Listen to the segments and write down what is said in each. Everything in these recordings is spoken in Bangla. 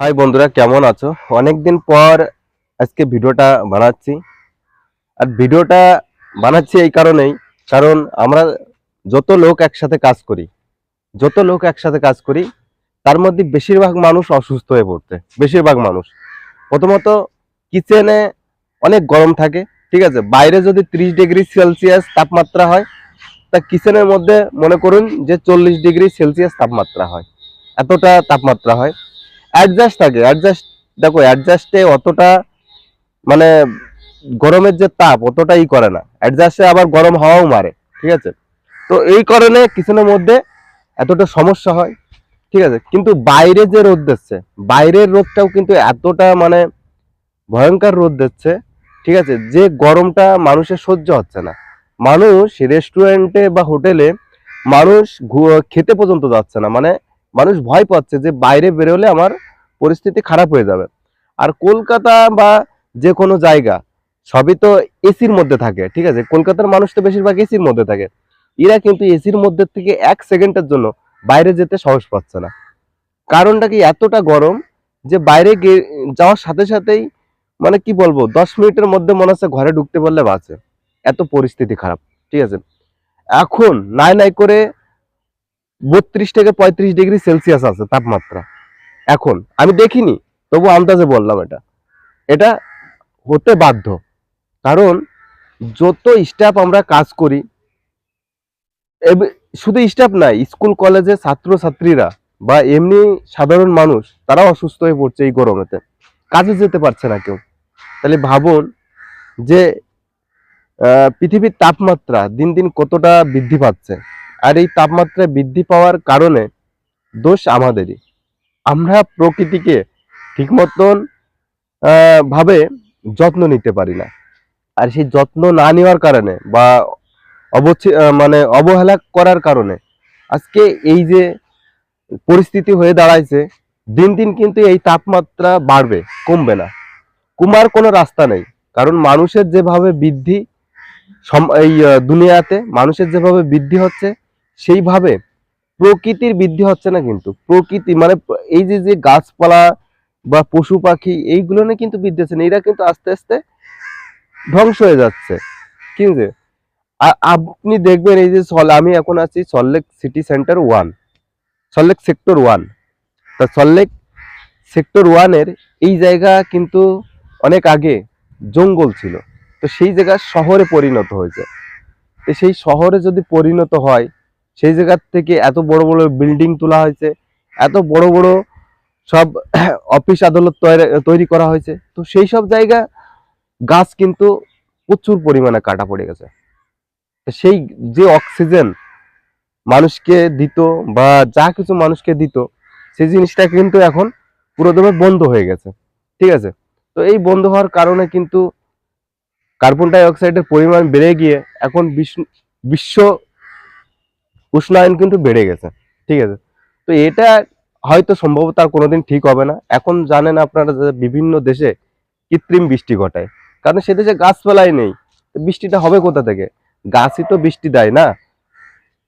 হাই বন্ধুরা, কেমন আছো? অনেকদিন পর আজকে ভিডিওটা বানাচ্ছি। আর ভিডিওটা বানাচ্ছি এই কারণেই, কারণ আমরা যত লোক একসাথে কাজ করি, যত লোক একসাথে কাজ করি, তার মধ্যে বেশিরভাগ মানুষ অসুস্থ হয়ে পড়তে বেশিরভাগ মানুষ। প্রথমত, কিচেনে অনেক গরম থাকে, ঠিক আছে? বাইরে যদি ত্রিশ ডিগ্রি সেলসিয়াস তাপমাত্রা হয়, তা কিচেনের মধ্যে মনে করুন যে চল্লিশ ডিগ্রি সেলসিয়াস তাপমাত্রা হয়, এতটা তাপমাত্রা হয়। অ্যাডজাস্ট থাকে অ্যাডজাস্ট দেখো অ্যাডজাস্টে অতটা মানে গরমের যে তাপ অতটা ই করে না। অ্যাডজাস্টে আবার গরম হাওয়াও মারে, ঠিক আছে? তো এই কারণে কিচেনের মধ্যে এতটা সমস্যা হয়, ঠিক আছে? কিন্তু বাইরে যে রোদ দিচ্ছে, বাইরের রোদটাও কিন্তু এতটা মানে ভয়ঙ্কর রোদ দিচ্ছে, ঠিক আছে? যে গরমটা মানুষের সহ্য হচ্ছে না। মানুষ রেস্টুরেন্টে বা হোটেলে মানুষ খেতে পর্যন্ত যাচ্ছে না। মানে মানুষ ভয় পাচ্ছে যে বাইরে বেরোলে আমার পরিস্থিতি খারাপ হয়ে যাবে। আর কলকাতা বা যে কোনো জায়গা সবই তো এসির মধ্যে থাকে, ঠিক আছে? কলকাতার মানুষ তো বেশিরভাগ এসির মধ্যে থাকে। এরা কিন্তু এসির মধ্যে থেকে এক সেকেন্ডের জন্য বাইরে যেতে সাহস পাচ্ছে না। কারণটা কি? এতটা গরম যে বাইরে যাওয়ার সাথে সাথেই মানে কি বলব? দশ মিনিটের মধ্যে মনে হচ্ছে ঘরে ঢুকতে পারলে বাঁচে। এত পরিস্থিতি খারাপ, ঠিক আছে? এখন নাই নাই করে বত্রিশ থেকে পঁয়ত্রিশ ডিগ্রি সেলসিয়াস আছে তাপমাত্রা। এখন, আমি দেখিনি, তবু আন্দাজে বললাম এটা। এটা হতে বাধ্য। কারণ, যত স্টাফ আমরা কাজ করি শুধু স্টাফ নাই স্কুল, কলেজে ছাত্র ছাত্রীরা বা এমনি সাধারণ মানুষ, তারাও অসুস্থ হয়ে পড়ছে এই গরমেতে। কাজে যেতে পারছে না কেউ। তাহলে ভাবুন যে পৃথিবীর তাপমাত্রা দিন দিন কতটা বৃদ্ধি পাচ্ছে। আর এই তাপমাত্রা বৃদ্ধি পাওয়ার কারণে দোষ আমাদেরই। আমরা প্রকৃতিকে ঠিক মতন ভাবে যত্ন নিতে পারি না। আর সেই যত্ন না নেওয়ার কারণে বা অবচ্ছি মানে অবহেলা করার কারণে আজকে এই যে পরিস্থিতি হয়ে দাঁড়াইছে, দিন দিন কিন্তু এই তাপমাত্রা বাড়বে, কমবে না। কমার কোনো রাস্তা নেই। কারণ মানুষের যেভাবে বৃদ্ধি এই দুনিয়াতে মানুষের যেভাবে বৃদ্ধি হচ্ছে সেইভাবে প্রকৃতির বৃদ্ধি হচ্ছে না কিন্তু। প্রকৃতি মানে এই যে যে গাছপালা বা পশু পাখি, এইগুলো নিয়ে কিন্তু বৃদ্ধি হচ্ছে না। এরা কিন্তু আস্তে আস্তে ধ্বংস হয়ে যাচ্ছে। কিন্তু আপনি দেখবেন এই যে সল, আমি এখন আছি Salt Lake city centre one. Salt Lake sector one. তা সল্লেক সেক্টর ওয়ানের এই জায়গা কিন্তু অনেক আগে জঙ্গল ছিল। তো সেই জায়গা শহরে পরিণত হয়েছে। তো সেই শহরে যদি পরিণত হয় সেই জায়গার থেকে এত বড় বড় বিল্ডিং তোলা হয়েছে, এত বড় বড় সব অফিস আদালত তৈরি- করা হয়েছে। তো সেই সব জায়গা গাছ কিন্তু প্রচুর পরিমাণে কাটা পড়ে গেছে। সেই যে অক্সিজেন মানুষকে দিত বা যা কিছু মানুষকে দিত, সেই জিনিসটা কিন্তু এখন পুরোদমে বন্ধ হয়ে গেছে। ঠিক আছে? তো এই বন্ধ হওয়ার কারণে কিন্তু কার্বন ডাই অক্সাইডের পরিমাণ বেড়ে গিয়ে এখন বিশ্ব উষ্ণায়ন কিন্তু বেড়ে গেছে, ঠিক আছে? তো এটা হয়তো সম্ভবত আর কোনোদিন ঠিক হবে না। এখন জানেন আপনারা যে বিভিন্ন দেশে কৃত্রিম বৃষ্টি ঘটায়। কারণ সে দেশে গাছপালাই নেই বৃষ্টিটা হবে কোথা থেকে? গাছই তো বৃষ্টি দেয় না।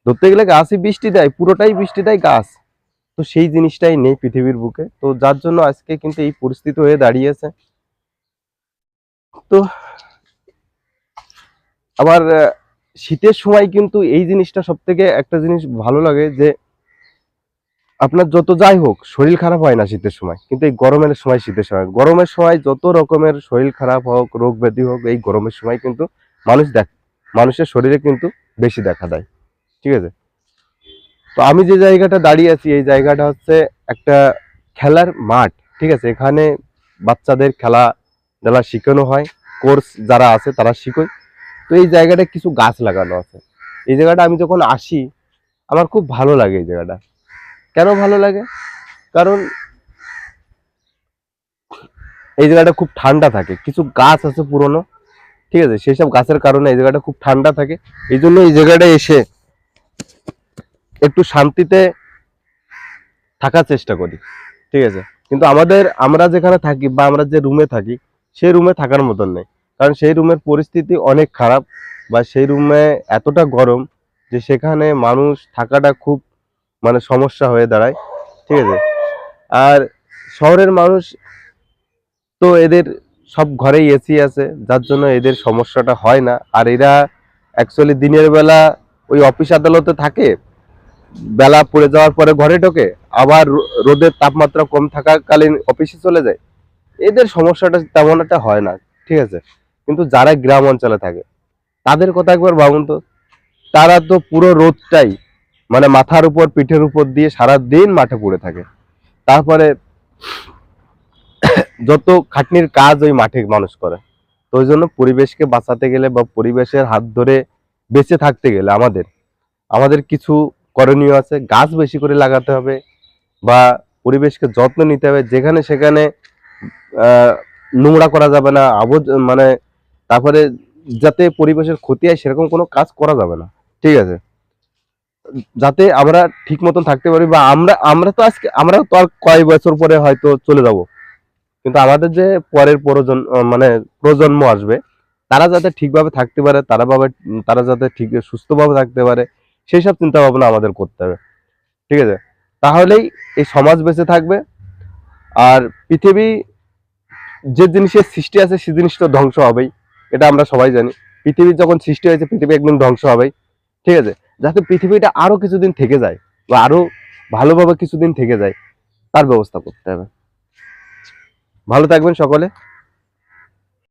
ধরতে গেলে গাছই বৃষ্টি দেয়, পুরোটাই বৃষ্টি দেয় গাছ। তো সেই জিনিসটাই নেই পৃথিবীর বুকে। তো যার জন্য আজকে কিন্তু এই পরিস্থিতি হয়ে দাঁড়িয়েছে। তো আবার শীতের সময় কিন্তু এই জিনিসটা সব থেকে একটা জিনিস ভালো লাগে যে আপনার যত যাই হোক, শরীর খারাপ হয় না শীতের সময়। কিন্তু এই গরমের সময়, শীতের সময়। গরমের সময় যত রকমের শরীর খারাপ হোক, রোগ ব্যাধি হোক, এই গরমের সময় কিন্তু মানুষ দেখ, মানুষের শরীরে কিন্তু বেশি দেখা দেয়। ঠিক আছে? তো আমি যে জায়গাটা দাঁড়িয়ে আছি, এই জায়গাটা হচ্ছে একটা খেলার মাঠ। ঠিক আছে? এখানে বাচ্চাদের খেলা খেলা শেখানো হয়। কোর্স যারা আছে তারা শিখোয় তো এই জায়গাটা কিছু গাছ লাগানো আছে। এই জায়গাটা আমি যখন আসি, আমার খুব ভালো লাগে এই জায়গাটা। কেন ভালো লাগে? কারণ এই জায়গাটা খুব ঠান্ডা থাকে। কিছু গাছ আছে পুরনো, ঠিক আছে? সেই সব গাছের কারণে এই জায়গাটা খুব ঠান্ডা থাকে। এই জন্য এই জায়গাটা এসে একটু শান্তিতে থাকার চেষ্টা করি, ঠিক আছে? কিন্তু আমাদের, আমরা যেখানে থাকি বা আমরা যে রুমে থাকি, সেই রুমে থাকার মতন নেই। কারণ সেই রুমের পরিস্থিতি অনেক খারাপ বা সেই রুমে এতটা গরম যে সেখানে মানুষ থাকাটা খুব মানে সমস্যা হয়ে দাঁড়ায়। ঠিক আছে? আর শহরের মানুষ তো এদের সব ঘরেই এসি আছে, যার জন্য এদের সমস্যাটা হয় না। আর এরা অ্যাকচুয়ালি দিনের বেলা ওই অফিস আদালতে থাকে, বেলা পড়ে যাওয়ার পরে ঘরে ঢোকে, আবার রোদের তাপমাত্রা কম থাকাকালীন অফিসে চলে যায়। এদের সমস্যাটা তেমন একটা হয় না, ঠিক আছে? কিন্তু যারা গ্রাম অঞ্চলে থাকে, তাদের কথা একবার ভাবুন তো, তারা তো পুরো রোদটাই মানে মাথার উপর, পিঠের উপর দিয়ে সারা দিন মাঠে পড়ে থাকে। তারপরে যত খাটনির কাজ ওই মাঠে মানুষ করে, তো ওই জন্য পরিবেশকে বাঁচাতে গেলে বা পরিবেশের হাত ধরে বেঁচে থাকতে গেলে আমাদের আমাদের কিছু করণীয় আছে। গাছ বেশি করে লাগাতে হবে বা পরিবেশকে যত্ন নিতে হবে। যেখানে সেখানে নোংরা করা যাবে না, আবর্জ মানে তারপরে যাতে পরিবেশের ক্ষতি হয়, সেরকম কোনো কাজ করা যাবে না। ঠিক আছে? যাতে আমরা ঠিক মতন থাকতে পারি বা আমরা আমরা তো আজকে আমরা তো আর কয়েক বছর পরে হয়তো চলে যাব। কিন্তু আমাদের যে পরের প্রজন্ম মানে প্রজন্ম আসবে, তারা যাতে ঠিকভাবে থাকতে পারে, তারা ভাবে, তারা যাতে ঠিক, সুস্থভাবে থাকতে পারে, সেই সব চিন্তা ভাবনা আমাদের করতে হবে। ঠিক আছে? তাহলেই এই সমাজ বেঁচে থাকবে। আর পৃথিবী যে জিনিসের সৃষ্টি আছে সেই জিনিসটা ধ্বংস হবেই। এটা আমরা সবাই জানি। পৃথিবীর যখন সৃষ্টি হয়েছে, পৃথিবী একদম ধ্বংস হবে ঠিক আছে? যাতে পৃথিবীটা আরও কিছুদিন থেকে যায় বা আরও ভালোভাবে কিছুদিন থেকে যায়, তার ব্যবস্থা করতে হবে। ভালো থাকবেন সকলে।